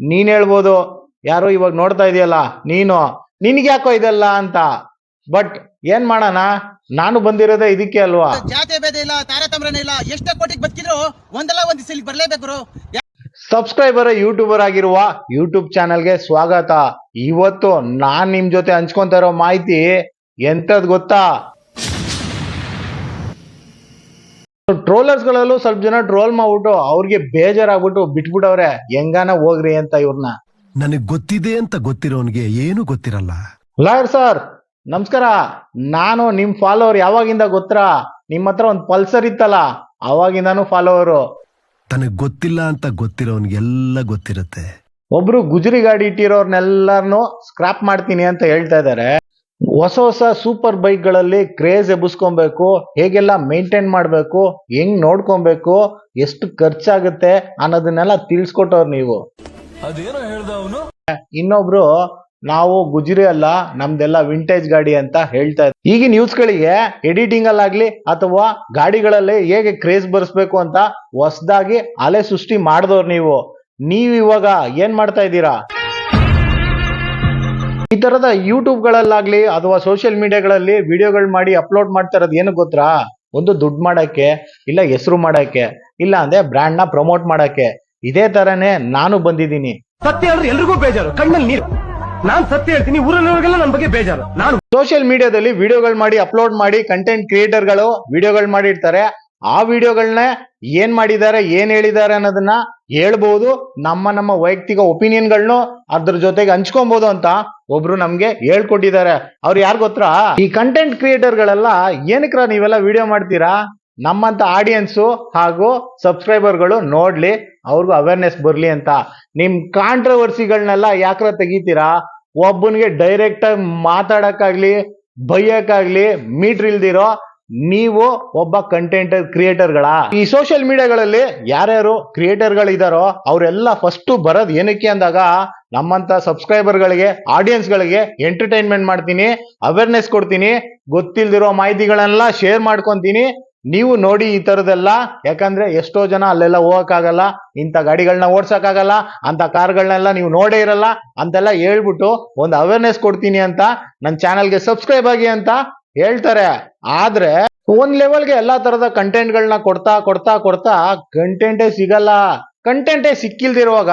ನೀನ್ ಹೇಳ್ಬೋದು ಯಾರೋ ಇವಾಗ ನೋಡ್ತಾ ಇದೆಯಲ್ಲ ನೀನು ನಿನ್ಗೆ ಯಾಕೋ ಇದೆಲ್ಲ ಅಂತ. ಬಟ್ ಏನ್ ಮಾಡೋಣ? ನಾನು ಬಂದಿರೋದೇ ಇದಕ್ಕೆ ಅಲ್ವಾ? ಜಾತಿ ಭೇದ ಇಲ್ಲ ತಾರತಮ್ರನೇ ಇಲ್ಲ. ಎಷ್ಟೇ ಕೋಟಿಗೆ ಬದುಕಿದ್ರು ಒಂದಲ್ಲ ಒಂದ್ ದಿವಸ ಇಲ್ಲಿ ಬರ್ಲೇಬೇಕು ಸಬ್ಸ್ಕ್ರೈಬರ್ ಯೂಟ್ಯೂಬರ್ ಆಗಿರುವ ಯೂಟ್ಯೂಬ್ ಚಾನೆಲ್ಗೆ ಸ್ವಾಗತ. ಇವತ್ತು ನಾನ್ ನಿಮ್ ಜೊತೆ ಹಂಚ್ಕೊಂತ ಇರೋ ಮಾಹಿತಿ ಎಂತದ್ ಗೊತ್ತಾ? ಟ್ರೋಲರ್ಸ್ ಗಳಲ್ಲೂ ಸ್ವಲ್ಪ ಜನ ಟ್ರೋಲ್ ಮಾಡ್ಬಿಟ್ಟು ಅವ್ರಿಗೆ ಬೇಜಾರಾಗ್ಬಿಟ್ಟು ಬಿಟ್ಬಿಟ್ಟವ್ರೆ ಹೆಂಗಾನ ಹೋಗ್ರಿ ಅಂತ ಇವ್ರನ್ನ ನನಗೆ ಗೊತ್ತಿದೆ ಅಂತ ಗೊತ್ತಿರೋನ್ಗೆ ಏನು ಗೊತ್ತಿರಲ್ಲ. ಲಾಯರ್ ಸರ್ ನಮಸ್ಕಾರ. ನಾನು ನಿಮ್ ಫಾಲೋವರ್ ಯಾವಾಗಿಂದ ಗೊತ್ತಾ? ನಿಮ್ಮ ಹತ್ರ ಒಂದ್ ಪಲ್ಸರ್ ಇತ್ತಲ್ಲ ಅವಾಗಿಂದಾನು ಫಾಲೋವರು ತನಗ್ ಗೊತ್ತಿಲ್ಲ ಅಂತ ಗೊತ್ತಿರೋನ್ಗೆಲ್ಲ ಗೊತ್ತಿರುತ್ತೆ. ಒಬ್ರು ಗುಜರಿ ಗಾಡಿ ಇಟ್ಟಿರೋರ್ನೆಲ್ಲಾರನು ಸ್ಕ್ರಾಪ್ ಮಾಡ್ತೀನಿ ಅಂತ ಹೇಳ್ತಾ ಇದ್ದಾರೆ ಹೊಸ ಹೊಸ ಸೂಪರ್ ಬೈಕ್ಗಳಲ್ಲಿ ಕ್ರೇಜ್ ಎಬ್ಬಿಸ್ಕೊಬೇಕು ಹೇಗೆಲ್ಲ ಮೇಂಟೈನ್ ಮಾಡ್ಬೇಕು ಹೆಂಗ್ ನೋಡ್ಕೊಬೇಕು ಎಷ್ಟು ಖರ್ಚಾಗುತ್ತೆ ಅನ್ನೋದನ್ನೆಲ್ಲ ತಿಳಿಸ್ಕೊಟ್ಟವ್ರು ನೀವು. ಅದೇನೋ ಹೇಳ್ದ ಅವನು? ಇನ್ನೊಬ್ರು ನಾವು ಗುಜರಿ ಅಲ್ಲ ನಮ್ದೆಲ್ಲ ವಿಂಟೇಜ್ ಗಾಡಿ ಅಂತ ಹೇಳ್ತಾ ಇದ್ದಾರೆ ಈಗ ನ್ಯೂಸ್ಗಳಿಗೆ ಎಡಿಟಿಂಗ್ ಅಲ್ಲಾಗ್ಲಿ ಅಥವಾ ಗಾಡಿಗಳಲ್ಲಿ ಹೇಗೆ ಕ್ರೇಜ್ ಬರ್ಸ್ಬೇಕು ಅಂತ ಹೊಸದಾಗಿ ಅಲೆ ಸೃಷ್ಟಿ ಮಾಡಿದವ್ರು ನೀವು. ನೀವು ಇವಾಗ ಏನ್ ಮಾಡ್ತಾ ಇದ್ದೀರಾ? ಈ ತರದ ಯೂಟ್ಯೂಬ್ಗಳಲ್ಲಾಗ್ಲಿ ಅಥವಾ ಸೋಷಿಯಲ್ ಮೀಡಿಯಾಗಳಲ್ಲಿ ವಿಡಿಯೋಗಳು ಮಾಡಿ ಅಪ್ಲೋಡ್ ಮಾಡ್ತಾ ಇರೋದು ಏನು ಗೊತ್ತಾ? ಒಂದು ದುಡ್ಡು ಮಾಡಕ್ಕೆ ಇಲ್ಲ ಹೆಸರು ಮಾಡಕ್ಕೆ ಇಲ್ಲ ಅಂದ್ರೆ ಬ್ರ್ಯಾಂಡ್ನ ಪ್ರಮೋಟ್ ಮಾಡಕ್ಕೆ. ಇದೇ ತರನೇ ನಾನು ಬಂದಿದ್ದೀನಿ. ಸತ್ಯ ಹೇಳಿದ್ರೆ ಎಲ್ರಿಗೂ ಬೇಜಾರು. ಕಣ್ಣಲ್ಲಿ ನೀರು. ನಾನ್ ಸತ್ಯ ಹೇಳ್ತೀನಿ ಊರಲ್ಲಿರೋರಿಗೆಲ್ಲ ನನ್ನ ಬಗ್ಗೆ ಬೇಜಾರು. ನಾನು ಸೋಷಿಯಲ್ ಮೀಡಿಯಾದಲ್ಲಿ ವಿಡಿಯೋಗಳು ಮಾಡಿ ಅಪ್ಲೋಡ್ ಮಾಡಿ ಕಂಟೆಂಟ್ ಕ್ರಿಯೇಟರ್ಗಳು ವಿಡಿಯೋಗಳು ಮಾಡಿರ್ತಾರೆ. ಆ ವಿಡಿಯೋಗಳನ್ನ ಏನ್ ಮಾಡಿದ್ದಾರೆ ಏನ್ ಹೇಳಿದ್ದಾರೆ ಅನ್ನೋದನ್ನ ಹೇಳ್ಬಹುದು ನಮ್ಮ ನಮ್ಮ ವೈಯಕ್ತಿಕ ಒಪಿನಿಯನ್ಗಳನ್ನ ಅದ್ರ ಜೊತೆಗೆ ಹಂಚ್ಕೊಬಹುದು ಅಂತ ಒಬ್ರು ನಮ್ಗೆ ಹೇಳ್ಕೊಟ್ಟಿದ್ದಾರೆ. ಅವ್ರು ಯಾರು ಗೊತ್ತಾ? ಈ ಕಂಟೆಂಟ್ ಕ್ರಿಯೇಟರ್ಗಳೆಲ್ಲ ಏನಕ್ರ ನೀವೆಲ್ಲ ವಿಡಿಯೋ ಮಾಡ್ತೀರಾ? ನಮ್ಮಂತ ಆಡಿಯನ್ಸು ಹಾಗೂ ಸಬ್ಸ್ಕ್ರೈಬರ್ಗಳು ನೋಡ್ಲಿ, ಅವ್ರಿಗೂ ಅವೇರ್ನೆಸ್ ಬರ್ಲಿ ಅಂತ. ನಿಮ್ ಕಾಂಟ್ರವರ್ಸಿಗಳನ್ನೆಲ್ಲ ಯಾಕ್ರ ತೆಗಿತೀರಾ? ಒಬ್ಬನಿಗೆ ಡೈರೆಕ್ಟ್ ಆಗಿ ಮಾತಾಡಕ್ಕಾಗ್ಲಿ, ಬೈಯಕ್ಕಾಗ್ಲಿ ಮೀಟರ್ ಇಲ್ದಿರೋ ನೀವು ಒಬ್ಬ ಕಂಟೆಂಟ್ ಕ್ರಿಯೇಟರ್ಗಳ ಈ ಸೋಷಿಯಲ್ ಮೀಡಿಯಾಗಳಲ್ಲಿ ಯಾರ್ಯಾರು ಕ್ರಿಯೇಟರ್ಗಳು ಇದಾರೋ ಅವರೆಲ್ಲ ಫಸ್ಟ್ ಬರೋದು ಏನಕ್ಕೆ ಅಂದಾಗ ನಮ್ಮಂತ ಸಬ್ಸ್ಕ್ರೈಬರ್ಗಳಿಗೆ ಆಡಿಯನ್ಸ್ಗಳಿಗೆ ಎಂಟರ್ಟೈನ್ಮೆಂಟ್ ಮಾಡ್ತೀನಿ ಅವೇರ್ನೆಸ್ ಕೊಡ್ತೀನಿ, ಗೊತ್ತಿಲ್ದಿರೋ ಮಾಹಿತಿಗಳನ್ನೆಲ್ಲ ಶೇರ್ ಮಾಡ್ಕೊತೀನಿ. ನೀವು ನೋಡಿ ಈ ತರದೆಲ್ಲ, ಯಾಕಂದ್ರೆ ಎಷ್ಟೋ ಜನ ಅಲ್ಲೆಲ್ಲ ಹೋಗೋಕ್ಕಾಗಲ್ಲ, ಇಂಥ ಗಾಡಿಗಳನ್ನ ಓಡ್ಸೋಕ್ಕಾಗಲ್ಲ ಅಂತ ಕಾರ್ಗಳನ್ನೆಲ್ಲ ನೀವು ನೋಡೇ ಇರಲ್ಲ ಅಂತೆಲ್ಲ ಹೇಳ್ಬಿಟ್ಟು ಒಂದು ಅವೇರ್ನೆಸ್ ಕೊಡ್ತೀನಿ ಅಂತ ನನ್ನ ಚಾನಲ್ಗೆ ಸಬ್ಸ್ಕ್ರೈಬ್ ಆಗಿ ಅಂತ ಹೇಳ್ತಾರೆ. ಆದ್ರೆ ಒಂದ್ ಲೆವೆಲ್ಗೆ ಎಲ್ಲಾ ತರದ ಕಂಟೆಂಟ್ಗಳನ್ನ ಕೊಡ್ತಾ ಕೊಡ್ತಾ ಕೊಡ್ತಾ ಕಂಟೆಂಟೇ ಸಿಗಲ್ಲ. ಕಂಟೆಂಟೇ ಸಿಕ್ಕಿಲ್ದಿರುವಾಗ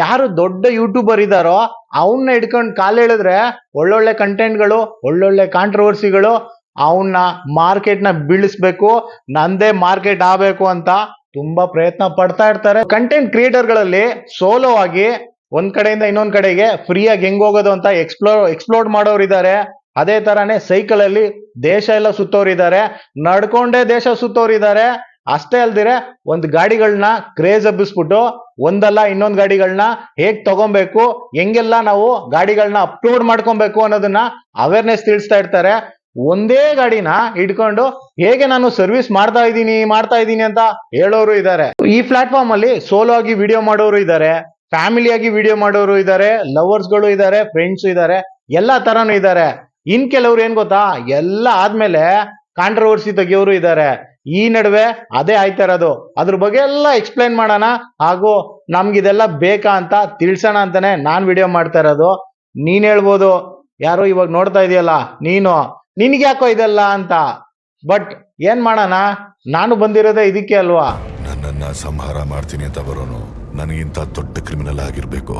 ಯಾರು ದೊಡ್ಡ ಯೂಟ್ಯೂಬರ್ ಇದ್ದಾರೋ ಅವನ್ನ ಹಿಡ್ಕೊಂಡು ಕಾಲ್ ಹೇಳಿದ್ರೆ ಒಳ್ಳೊಳ್ಳೆ ಕಂಟೆಂಟ್ಗಳು ಒಳ್ಳೊಳ್ಳೆ ಕಾಂಟ್ರವರ್ಸಿಗಳು ಅವನ್ನ ಮಾರ್ಕೆಟ್ನ ಬೀಳಿಸ್ಬೇಕು, ನಂದೇ ಮಾರ್ಕೆಟ್ ಆಗಬೇಕು ಅಂತ ತುಂಬಾ ಪ್ರಯತ್ನ ಪಡ್ತಾ ಇರ್ತಾರೆ. ಕಂಟೆಂಟ್ ಕ್ರಿಯೇಟರ್ಗಳಲ್ಲಿ ಸೋಲೋ ಆಗಿ ಒಂದ್ ಕಡೆಯಿಂದ ಇನ್ನೊಂದ್ ಕಡೆಗೆ ಫ್ರೀಯಾಗಿ ಹೆಂಗ್ ಹೋಗೋದು ಅಂತ ಎಕ್ಸ್ಪ್ಲೋರ್ ಎಕ್ಸ್ಪ್ಲೋರ್ ಮಾಡೋರು ಇದ್ದಾರೆ ಅದೇ ತರಾನೇ ಸೈಕಲ್ ಅಲ್ಲಿ ದೇಶ ಎಲ್ಲ ಸುತ್ತೋರಿದ್ದಾರೆ. ನಡ್ಕೊಂಡೇ ದೇಶ ಸುತ್ತೋರಿದ್ದಾರೆ. ಅಷ್ಟೇ ಅಲ್ದಿರೆ ಒಂದ್ ಗಾಡಿಗಳನ್ನ ಕ್ರೇಜ್ ಹಬ್ಬಿಸ್ಬಿಟ್ಟು ಒಂದಲ್ಲ ಇನ್ನೊಂದ್ ಗಾಡಿಗಳನ್ನ ಹೇಗ್ ತಗೊಬೇಕು, ಹೆಂಗೆಲ್ಲ ನಾವು ಗಾಡಿಗಳನ್ನ ಅಪ್ಲೋಡ್ ಮಾಡ್ಕೊಬೇಕು ಅನ್ನೋದನ್ನ ಅವೇರ್ನೆಸ್ ತಿಳಿಸ್ತಾ ಇರ್ತಾರೆ. ಒಂದೇ ಗಾಡಿನ ಇಟ್ಕೊಂಡು ಹೇಗೆ ನಾನು ಸರ್ವಿಸ್ ಮಾಡ್ತಾ ಇದ್ದೀನಿ ಮಾಡ್ತಾ ಇದ್ದೀನಿ ಅಂತ ಹೇಳೋರು ಇದ್ದಾರೆ. ಈ ಪ್ಲಾಟ್ಫಾರ್ಮ್ ಅಲ್ಲಿ ಸೋಲೋ ಆಗಿ ವಿಡಿಯೋ ಮಾಡೋರು ಇದ್ದಾರೆ ಫ್ಯಾಮಿಲಿಯಾಗಿ ವಿಡಿಯೋ ಮಾಡೋರು ಇದ್ದಾರೆ ಲವರ್ಸ್ಗಳು ಇದ್ದಾರೆ ಫ್ರೆಂಡ್ಸ್ ಇದ್ದಾರೆ, ಎಲ್ಲಾ ತರಾನು ಇದ್ದಾರೆ. ಇನ್ ಕೆಲವ್ರು ಏನ್ ಗೊತ್ತಾ? ಎಲ್ಲ ಆದ್ಮೇಲೆ ಕಾಂಟ್ರವರ್ಸಿ ತೆಗಿಯೋರು ಇದ್ದಾರೆ ಈ ನಡುವೆ ಅದೇ ಆಯ್ತಾ ಇರೋದು. ಅದ್ರ ಬಗ್ಗೆ ಎಲ್ಲ ಎಕ್ಸ್ಪ್ಲೈನ್ ಮಾಡೋಣ. ಹಾಗೂ ನಮ್ಗಿದೆಲ್ಲ ಬೇಕಾ ಅಂತ ತಿಳ್ಸೋಣ ಅಂತಾನೆ ನಾನ್ ವಿಡಿಯೋ ಮಾಡ್ತಾ ಇರೋದು. ನೀನ್ ಹೇಳ್ಬೋದು. ಯಾರೋ ಇವಾಗ ನೋಡ್ತಾ ಇದೆಯಲ್ಲ, ನೀನು. ನಿನ್ಗೆ ಯಾಕೋ ಇದೆಲ್ಲ ಅಂತ. ಬಟ್ ಏನ್ ಮಾಡೋಣ? ನಾನು ಬಂದಿರೋದೇ ಇದಕ್ಕೆ ಅಲ್ವಾ? ನನ್ನನ್ನ ಸಂಹಾರ ಮಾಡ್ತೀನಿ ಅಂತ ಬರೋನು. ನನಗಿಂತ ದೊಡ್ಡ ಕ್ರಿಮಿನಲ್ ಆಗಿರ್ಬೇಕು.